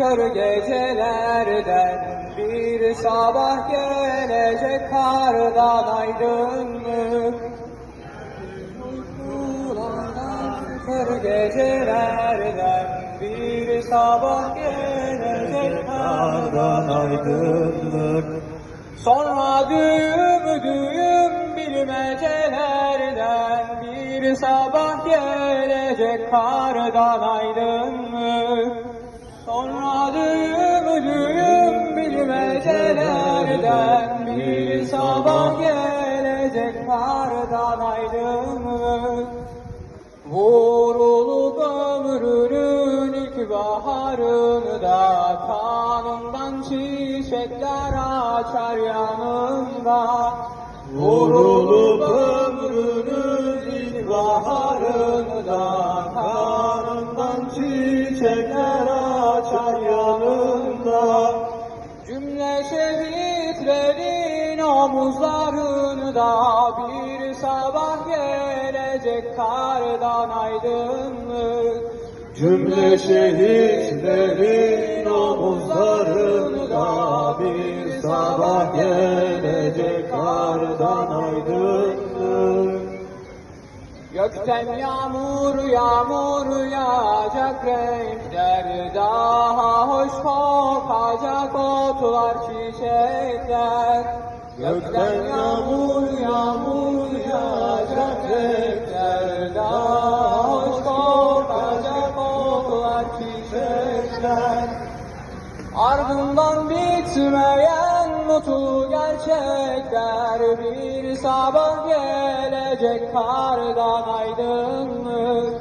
kör gecelerden. Bir sabah gelecek kardan aydınlık kör gecelerden. Bir sabah gelecek kardan aydınlık Sonra düğüm düğüm bilmecelerden. Bir sabah gelecek kardan aydınlık. Bilmecelerden bir sabah gelecek kardan aydınlık. Vurulup ömrünün ilk baharında Kanından çiçekler açar yanında Vurulup ömrünün ilk baharında Kanından çiçekler açar yanında Cümle şehitlerin omuzlarında bir sabah gelecek kardan aydınlık. Cümle şehitlerin omuzlarında bir sabah gelecek kardan aydınlık. Gökten yağmur yağmur yağacak renkler Daha hoş otlar çiçekler Gökten yağmur yağmur yağacak Daha hoş kokacak otlar çiçekler. Ardından bitmeyen mutlu gerçekler. Bir sabah gelecek kardan aydınlık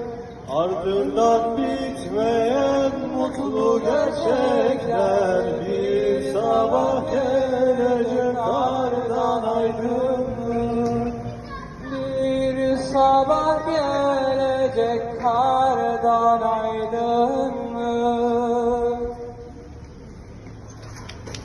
Ardından bitmeyen mutlu gerçekler aydınlık Bir sabah gelecek kardan